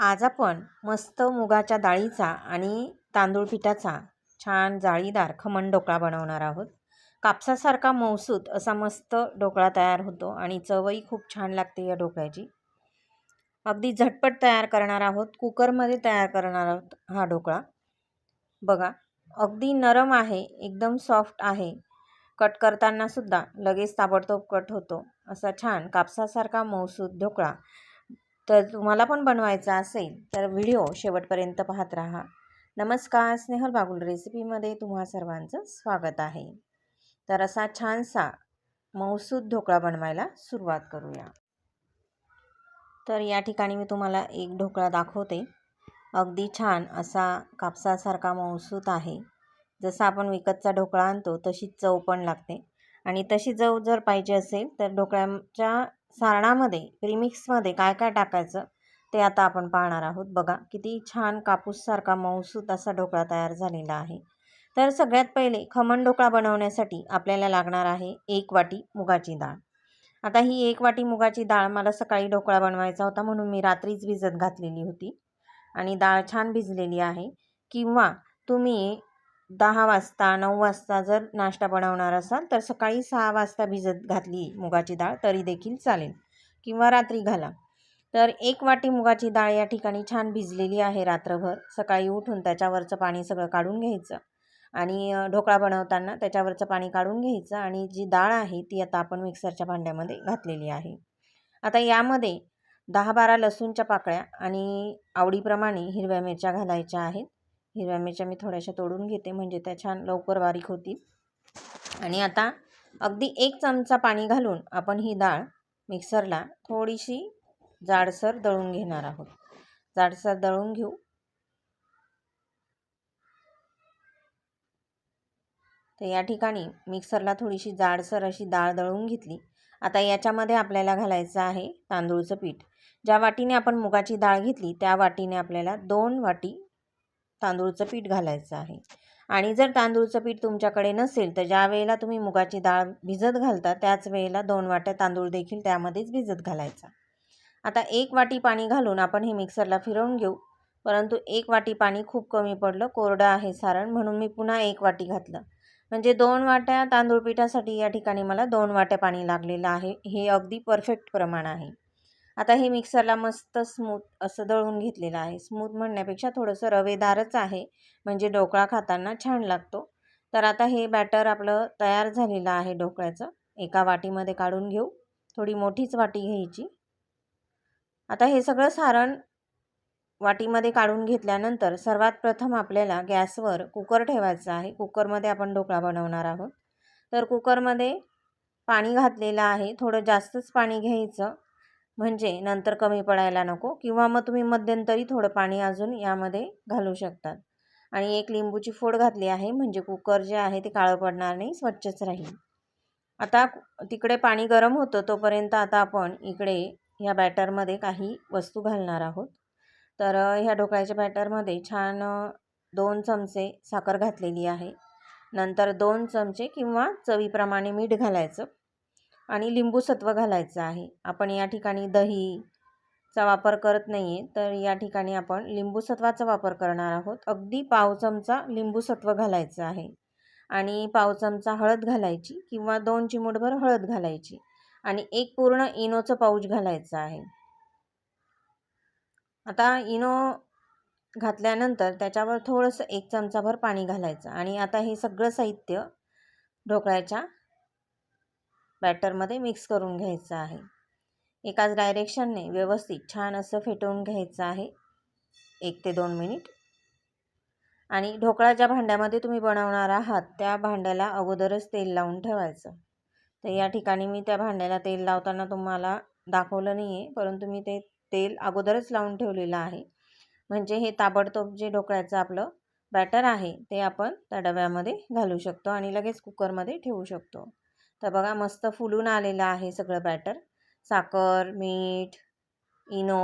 आज आपण मस्त मुगाच्या डाळीचा आणि तांदूळ पिठाचा छान जाळीदार खमण ढोकळा बनवणार आहोत. कापसासारखा मौसूत असा मस्त ढोकळा तयार होतो आणि चवही खूप छान लागते या ढोकळ्याची. अगदी झटपट तयार करणार आहोत कुकरमध्ये तयार करणार आहोत हा ढोकळा. बघा अगदी नरम आहे एकदम सॉफ्ट आहे. कट करतानासुद्धा लगेच ताबडतोब कट होतो. असा छान कापसासारखा मौसूत ढोकळा तर तुम्हाला पण बनवायचा असेल तर व्हिडिओ शेवटपर्यंत पाहत राहा. नमस्कार स्नेहल बागुल रेसिपीमध्ये तुम्हा सर्वांचं स्वागत आहे. तर असा छानसा मौसूद ढोकळा बनवायला सुरुवात करूया. तर या ठिकाणी मी तुम्हाला एक ढोकळा दाखवते. अगदी छान असा कापसासारखा मौसूत आहे. जसा आपण विकतचा ढोकळा आणतो तशीच चव पण लागते. आणि तशी चव जर पाहिजे असेल तर ढोकळ्याच्या सारणामध्ये प्रीमिक्समध्ये काय काय टाकायचं ते आता आपण पाहणार आहोत. बघा किती छान कापूससारखा मऊसूत असा ढोकळा तयार झालेला आहे. तर सगळ्यात पहिले खमण ढोकळा बनवण्यासाठी आपल्याला लागणार आहे एक वाटी मुगाची डाळ. आता ही एक वाटी मुगाची डाळ मला सकाळी ढोकळा बनवायचा होता म्हणून मी रात्रीच भिजत घातलेली होती. आणि डाळ छान भिजलेली आहे. किंवा तुम्ही दहा वाजता नऊ वाजता जर नाश्ता बनवणार असाल तर सकाळी सहा वाजता भिजत घातली मुगाची डाळ तरी देखील चालेल. किंवा रात्री घाला. तर एक वाटी मुगाची डाळ या ठिकाणी छान भिजलेली आहे रात्रभर. सकाळी उठून त्याच्यावरचं पाणी सगळं काढून घ्यायचं आणि ढोकळा बनवताना त्याच्यावरचं पाणी काढून घ्यायचं आणि जी डाळ आहे ती आता आपण मिक्सरच्या भांड्यामध्ये घातलेली आहे. आता यामध्ये दहा बारा लसूणच्या पाकळ्या आणि आवडीप्रमाणे हिरव्या मिरच्या घालायच्या आहेत. हिरव्या मिरच्या मी थोड्याशा तोडून घेते म्हणजे त्या छान लवकर बारीक होतील. आणि आता अगदी एक चमचा पाणी घालून आपण ही डाळ मिक्सरला थोडीशी जाडसर दळून घेणार आहोत. जाडसर दळून घेऊ. तर या ठिकाणी मिक्सरला थोडीशी जाडसर अशी डाळ दळून घेतली. आता याच्यामध्ये आपल्याला घालायचं आहे तांदूळचं पीठ. ज्या वाटीने आपण मुगाची डाळ घेतली त्या वाटीने आपल्याला दोन वाटी तांदूळचं पीठ घालायचं आहे. आणि जर तांदूळचं पीठ तुमच्याकडे नसेल तर ज्या वेळेला तुम्ही मुगाची डाळ भिजत घालता त्याच वेळेला दोन वाट्या तांदूळ देखील त्यामध्येच भिजत घालायचा. आता एक वाटी पाणी घालून आपण हे मिक्सरला फिरवून घेऊ. परंतु एक वाटी पाणी खूप कमी पडलं कोरडं आहे सारण म्हणून मी पुन्हा एक वाटी घातलं. म्हणजे दोन वाट्या तांदूळ पिठासाठी या ठिकाणी मला दोन वाट्या पाणी लागलेलं आहे. हे अगदी परफेक्ट प्रमाण आहे. आता हे मिक्सरला मस्त स्मूथ असं दळून घेतलेलं आहे. स्मूथ म्हणण्यापेक्षा थोडंसं रवेदारच आहे. म्हणजे ढोकळा खाताना छान लागतो. तर आता हे बॅटर आपलं तयार झालेलं आहे ढोकळ्याचं. एका वाटीमध्ये काढून घेऊ. थोडी मोठीच वाटी घ्यायची. आता हे सगळं सारण वाटीमध्ये काढून घेतल्यानंतर सर्वात प्रथम आपल्याला गॅसवर कुकर ठेवायचं आहे. कुकरमध्ये आपण ढोकळा बनवणार आहोत. तर कुकरमध्ये पाणी घातलेलं आहे. थोडं जास्तच पाणी घ्यायचं. म्हणजे नंतर कमी पडायला नको किंवा मग तुम्ही मध्यंतरी थोडं पाणी अजून यामध्ये घालू शकतात. आणि एक लिंबूची फोड घातली आहे म्हणजे कुकर जे आहे ते काळं पडणार नाही स्वच्छच राहील. आता तिकडे पाणी गरम होतं तोपर्यंत आता आपण इकडे ह्या बॅटरमध्ये काही वस्तू घालणार आहोत. तर ह्या ढोकळ्याच्या बॅटरमध्ये छान दोन चमचे साखर घातलेली आहे. नंतर दोन चमचे किंवा चवीप्रमाणे मीठ घालायचं. आणि लिंबूसत्व घालायचं आहे. आपण या ठिकाणी दहीचा वापर करत नाही आहे तर या ठिकाणी आपण लिंबूसत्वाचा वापर करणार आहोत. अगदी पाव चमचा लिंबूसत्व घालायचं आहे. आणि पाव चमचा हळद घालायची किंवा दोन चिमूटभर हळद घालायची. आणि एक पूर्ण इनोचं पाऊच घालायचं आहे. आता इनो घातल्यानंतर त्याच्यावर थोडंसं एक चमचाभर पाणी घालायचं. आणि आता हे सगळं साहित्य ढोकळ्याच्या बॅटरमध्ये मिक्स करून घ्यायचं आहे. एकाच डायरेक्शनने व्यवस्थित छान असं फेटवून घ्यायचं आहे. एक ते दोन मिनिट. आणि ढोकळा ज्या भांड्यामध्ये तुम्ही बनवणार आहात त्या भांड्याला अगोदरच तेल लावून ठेवायचं. तर या ठिकाणी मी त्या भांड्याला तेल लावताना तुम्हाला दाखवलं नाही आहे परंतु मी ते तेल अगोदरच लावून ठेवलेलं आहे. म्हणजे हे ताबडतोब जे ढोकळ्याचं आपलं बॅटर आहे ते आपण त्या डब्यामध्ये घालू शकतो आणि लगेच कुकरमध्ये ठेवू शकतो. तर बघा मस्त फुलून आलेलं आहे सगळं बॅटर साखर मीठ इनो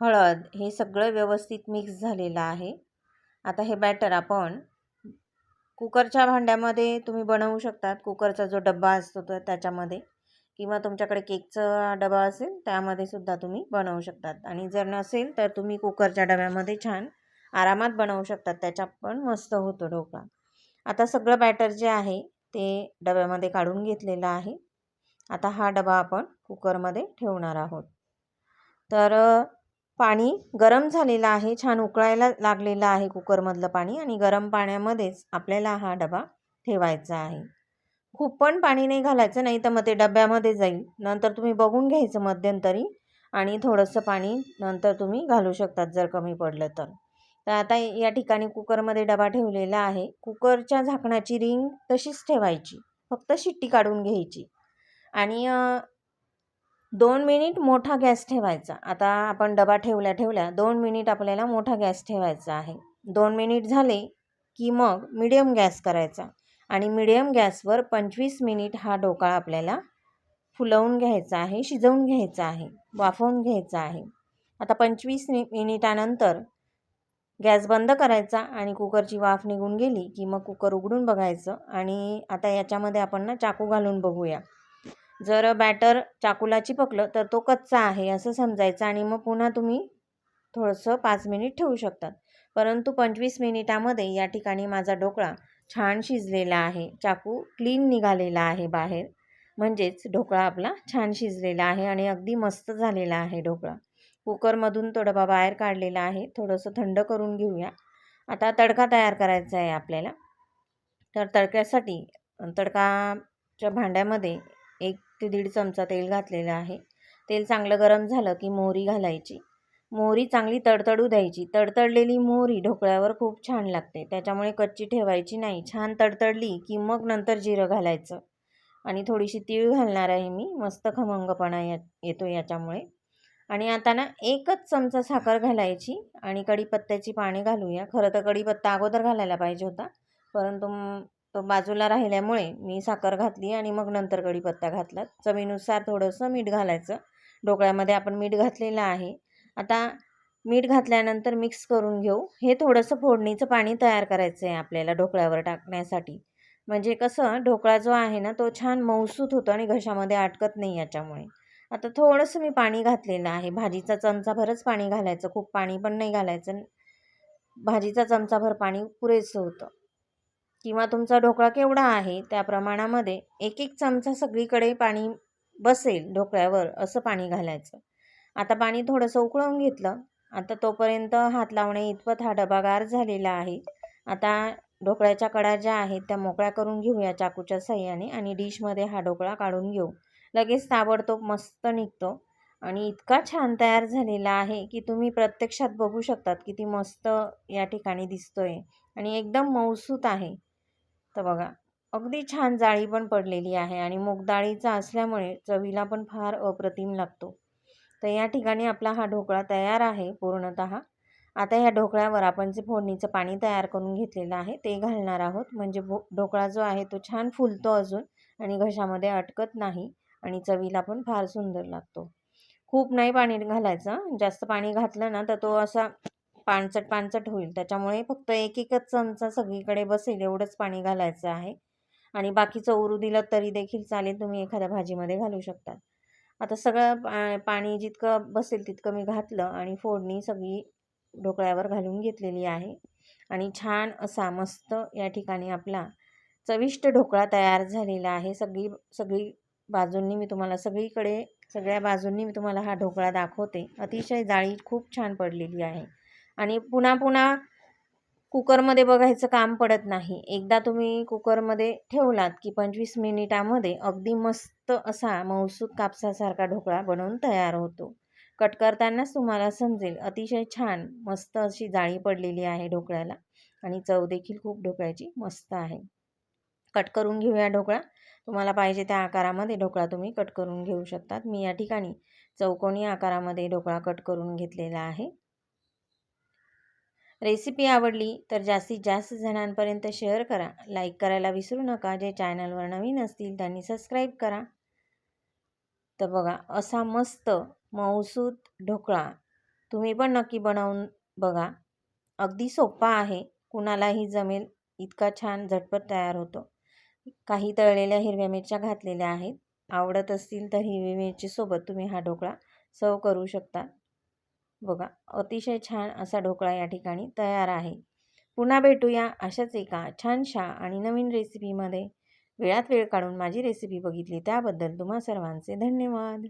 हळद हे सगळं व्यवस्थित मिक्स झालेलं आहे. आता हे बॅटर आपण कुकरच्या भांड्यामध्ये तुम्ही बनवू शकतात. कुकरचा जो डब्बा असतो तो त्याच्यामध्ये किंवा तुमच्याकडे केकचा डबा असेल त्यामध्ये सुद्धा तुम्ही बनवू शकतात. आणि जर नसेल तर तुम्ही कुकरच्या डब्यामध्ये छान आरामात बनवू शकतात. त्याच्या पण मस्त होतो ढोकळा. आता सगळं बॅटर जे आहे ते डब्यामध्ये काढून घेतलेलं आहे. आता हा डबा आपण कुकरमध्ये ठेवणार आहोत. तर पाणी गरम झालेलं आहे. छान उकळायला लागलेलं आहे कुकरमधलं पाणी आणि गरम पाण्यामध्येच आपल्याला हा डबा ठेवायचा आहे. खूप पण पाणी नाही घालायचं नाही तर मग ते डब्यामध्ये जाईल. नंतर तुम्ही बघून घ्यायचं मध्यंतरी आणि थोडंसं पाणी नंतर तुम्ही घालू शकतात जर कमी पडलं तर. तर आता या ठिकाणी कुकरमध्ये डबा ठेवलेला आहे. कुकरच्या झाकणाची रिंग तशीच ठेवायची. फक्त शिट्टी काढून घ्यायची. आणि दोन मिनिट मोठा गॅस ठेवायचा. आता आपण डबा ठेवल्या ठेवल्या दोन मिनिट आपल्याला मोठा गॅस ठेवायचा आहे. दोन मिनिट झाले की मग मिडियम गॅस करायचा. आणि मिडियम गॅसवर पंचवीस मिनिट हा ढोकळा आपल्याला फुलवून घ्यायचा आहे शिजवून घ्यायचा आहे वाफवून घ्यायचा आहे. आता पंचवीस मि मिनिटानंतर गॅस बंद करायचा आणि कुकरची वाफ निघून गेली की मग कुकर उघडून बघायचं आणि आता याच्यामध्ये आपण ना चाकू घालून बघूया. जर बॅटर चाकूला चिपकलं तर तो कच्चा आहे असं समजायचं आणि मग पुन्हा तुम्ही थोडंसं पाच मिनिट ठेवू शकतात. परंतु पंचवीस मिनिटामध्ये या ठिकाणी माझा ढोकळा छान शिजलेला आहे. चाकू क्लीन निघालेला आहे बाहेर. म्हणजेच ढोकळा आपला छान शिजलेला आहे आणि अगदी मस्त झालेला आहे ढोकळा. कुकरमधून तो डबा बाहेर काढलेला आहे. थोडंसं थंड करून घेऊया. आता तडका तयार करायचा आहे आपल्याला. तर तडक्यासाठी तडकाच्या भांड्यामध्ये एक ते दीड चमचा तेल घातलेलं आहे. तेल चांगलं गरम झालं की मोहरी घालायची. मोहरी चांगली तडतडू द्यायची. तडतडलेली मोहरी ढोकळ्यावर खूप छान लागते. त्याच्यामुळे कच्ची ठेवायची नाही. छान तडतडली की मग नंतर जिरं घालायचं. आणि थोडीशी तीळ घालणार आहे मी. मस्त खमंगपणा या येतो याच्यामुळे. आणि आता ना एकच चमचा साखर घालायची आणि कढीपत्त्याची पाणी घालूया. खरं तर कढीपत्ता अगोदर घालायला पाहिजे होता. परंतु तो बाजूला राहिल्यामुळे मी साखर घातली आणि मग नंतर कढीपत्ता घातला. चवीनुसार थोडंसं मीठ घालायचं. ढोकळ्यामध्ये आपण मीठ घातलेलं आहे. आता मीठ घातल्यानंतर मिक्स करून घेऊ. हे थोडंसं फोडणीचं पाणी तयार करायचं आहे आपल्याला ढोकळ्यावर टाकण्यासाठी. म्हणजे कसं ढोकळा जो आहे ना तो छान मऊसूत होतो आणि घशामध्ये अटकत नाही याच्यामुळे. आता थोडंसं मी पाणी घातलेलं आहे. भाजीचा चमचाभरच पाणी घालायचं. खूप पाणी पण नाही घालायचं. भाजीचा चमचाभर पाणी पुरेसं होतं. किंवा तुमचा ढोकळा केवढा आहे त्या प्रमाणामध्ये एक एक चमचा सगळीकडे पाणी बसेल ढोकळ्यावर असं पाणी घालायचं. आता पाणी थोडंसं उकळून घेतलं. आता तोपर्यंत हात लावणे इतपत हा डबा गार झालेला आहे. आता ढोकळ्याच्या कडा ज्या आहेत त्या मोकळ्या करून घेऊया चाकूच्या सहाय्याने आणि डिशमध्ये हा ढोकळा काढून घेऊ. लगेच ताबडतोब मस्त निघतो. आणि इतका छान तयार झालेला आहे की तुम्ही प्रत्यक्षात बघू शकतात किती मस्त या ठिकाणी दिसतोय. आणि एकदम मऊसूत आहे. तर बघा अगदी छान जाळी पण पडलेली आहे आणि मूगडाळीचा असल्यामुळे चवीला पण फार अप्रतिम लागतो. तर या ठिकाणी आपला हा ढोकळा तयार आहे पूर्णत. आता ह्या ढोकळ्यावर आपण जे फोडणीचं पाणी तयार करून घेतलेलं आहे ते घालणार आहोत. म्हणजे भो ढोकळा जो आहे तो छान फुलतो अजून आणि घशामध्ये अटकत नाही. आणि चवीला पण फार सुंदर लागतो. खूप नाही पाणी घालायचं. जास्त पाणी घातलं ना तर तो असा पाणचट पाणचट होईल. त्याच्यामुळे फक्त एक एकच चमचा सगळीकडे बसेल एवढंच पाणी घालायचं आहे. आणि बाकीचं उरू दिलं तरी देखील चालेल. तुम्ही एखाद्या भाजीमध्ये घालू शकता. आता सगळं पा पाणी जितकं बसेल तितकं मी घातलं आणि फोडणी सगळी ढोकळ्यावर घालून घेतलेली आहे. आणि छान असा मस्त या ठिकाणी आपला चविष्ट ढोकळा तयार झालेला आहे. सगळी सगळी बाजूंनी मी तुम्हाला सगळीकडे सगळ्या बाजूंनी मी तुम्हाला हा ढोकळा दाखवते. अतिशय जाळी खूप छान पडलेली आहे. आणि पुन्हा पुन्हा कुकरमध्ये बघायचं काम पडत नाही. एकदा तुम्ही कुकरमध्ये ठेवलात की पंचवीस मिनिटामध्ये अगदी मस्त असा मौसूद कापसासारखा ढोकळा बनवून तयार होतो. कट करतानाच तुम्हाला समजेल अतिशय छान मस्त अशी जाळी पडलेली आहे ढोकळ्याला. आणि चव देखील खूप ढोकळ्याची मस्त आहे. कट करून घेऊया ढोकळा. तुम्हाला पाहिजे त्या आकारामध्ये ढोकळा तुम्ही कट करून घेऊ शकतात. मी या ठिकाणी चौकोनी आकारामध्ये ढोकळा कट करून घेतलेला आहे. रेसिपी आवडली तर जास्तीत जास्त जणांपर्यंत शेअर करा. लाईक करायला विसरू नका. जे चॅनलवर नवीन असतील त्यांनी सबस्क्राईब करा. तर बघा असा मस्त मऊसूत ढोकळा तुम्ही पण नक्की बनवून बघा. अगदी सोपा आहे. कुणालाही जमेल इतका छान झटपट तयार होतो. काही तळलेल्या हिरव्या मिरच्या घातलेल्या आहेत. आवडत असतील तर हिरवी मिरचीसोबत तुम्ही हा ढोकळा सर्व करू शकता. बघा अतिशय छान असा ढोकळा या ठिकाणी तयार आहे. पुन्हा भेटूया अशाच एका छानशा आणि नवीन रेसिपीमध्ये वेळात वेळ काढून माझी रेसिपी बघितली त्याबद्दल तुम्हा सर्वांचे धन्यवाद.